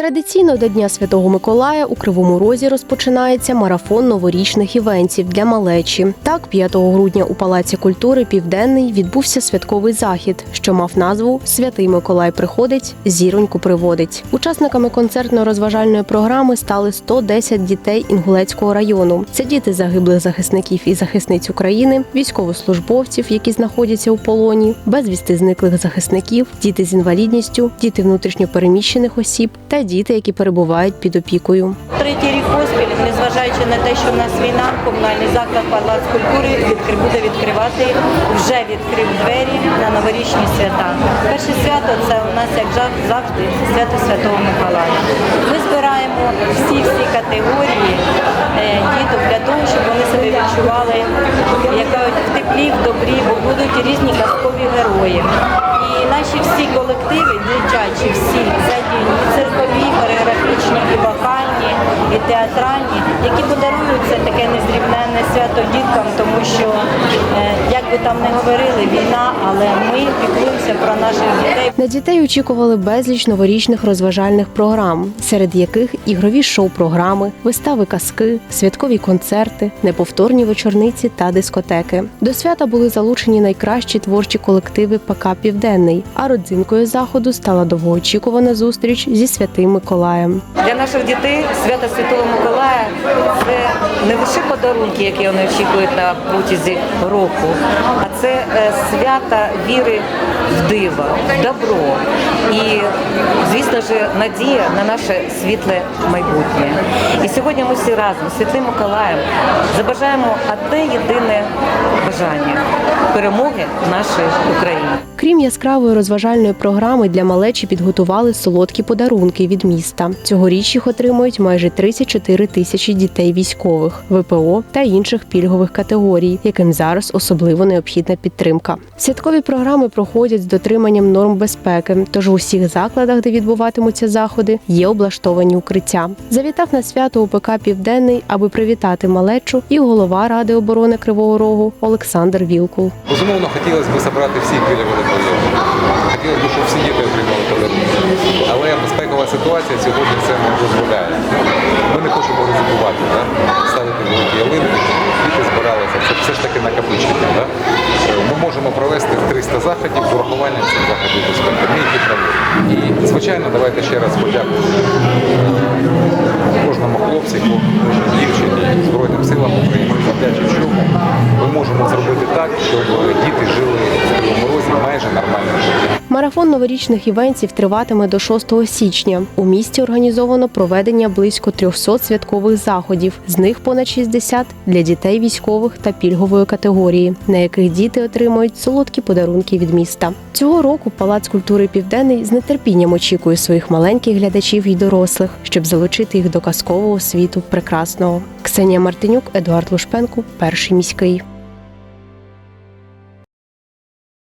Традиційно до Дня Святого Миколая у Кривому Розі розпочинається марафон новорічних івентів для малечі. Так, 5 грудня у Палаці культури Південний відбувся святковий захід, що мав назву Святий Миколай приходить, зіроньку приводить. Учасниками концертно-розважальної програми стали 110 дітей Інгулецького району. Це діти загиблих захисників і захисниць України, військовослужбовців, які знаходяться у полоні, безвісти зниклих захисників, діти з інвалідністю, діти внутрішньопереміщених осіб та діти, які перебувають під опікою. Третій рік поспіль, незважаючи на те, що в нас війна, комунальний заклад Палац культури відкри- буде відкривати, вже відкрив двері на новорічні свята. Перше свято це у нас, як завжди, свято Святого Миколая. Ми збираємо всі всі категорії колективи, дитячі, всі задіяні, циркові, хореографічні, і вокальні, і театральні, які подарують це таке незрівненне свято діткам, тому що, е, як би там не говорили, війна, але ми піклуємося про наших дітей. На дітей очікували безліч новорічних розважальних програм, серед яких ігрові шоу-програми, вистави казки, святкові концерти, неповторні вечорниці та дискотеки. До свята були залучені найкращі творчі колективи ПК Південний. А родзинкою заходу стала довгоочікувана зустріч зі святим Миколаєм. Для наших дітей свято Святого Миколая це не лише подарунки, які вони очікують на протязі року, а це е, свята віри в диво, в добро і, звісно ж, надія на наше світле майбутнє. І сьогодні ми всі разом Святим Миколаєм забажаємо одне єдине бажання перемоги нашої України. Крім яскравої розважальної програми, для малечі підготували солодкі подарунки від міста. Цьогоріч їх отримують майже 34 тисячі дітей військових, ВПО та інших пільгових категорій, яким зараз особливо необхідна підтримка. Святкові програми проходять з дотриманням норм безпеки, тож у всіх закладах, де відбуватимуться заходи, є облаштовані укриття. Завітав на свято УПК Південний, аби привітати малечу, і голова Ради оборони Кривого Рогу Олександр Вілкул. Безумовно, хотілося б забрати всіх біля водопроводу. Хотілося б, щоб всі діти отримали подарунки. Але безпекова ситуація сьогодні це не дозволяє. Ми не хочемо ризикувати, да? ставити великі ялинки, діти збиралися. Це все ж таки накопичення. Да? Ми можемо провести 300 заходів з урахуванням цих заходів безпеки. Ми їх проводимо. І, звичайно, давайте ще раз подякуємо кожному хлопчику, так, щоб діти жили в Кривому майже нормальним. Марафон новорічних івентів триватиме до 6 січня. У місті організовано проведення близько 300 святкових заходів. З них понад 60 для дітей військових та пільгової категорії, на яких діти отримують солодкі подарунки від міста. Цього року Палац культури Південний з нетерпінням очікує своїх маленьких глядачів і дорослих, щоб залучити їх до казкового світу прекрасного. Ксенія Мартинюк, Едуард Лушпенко, перший міський.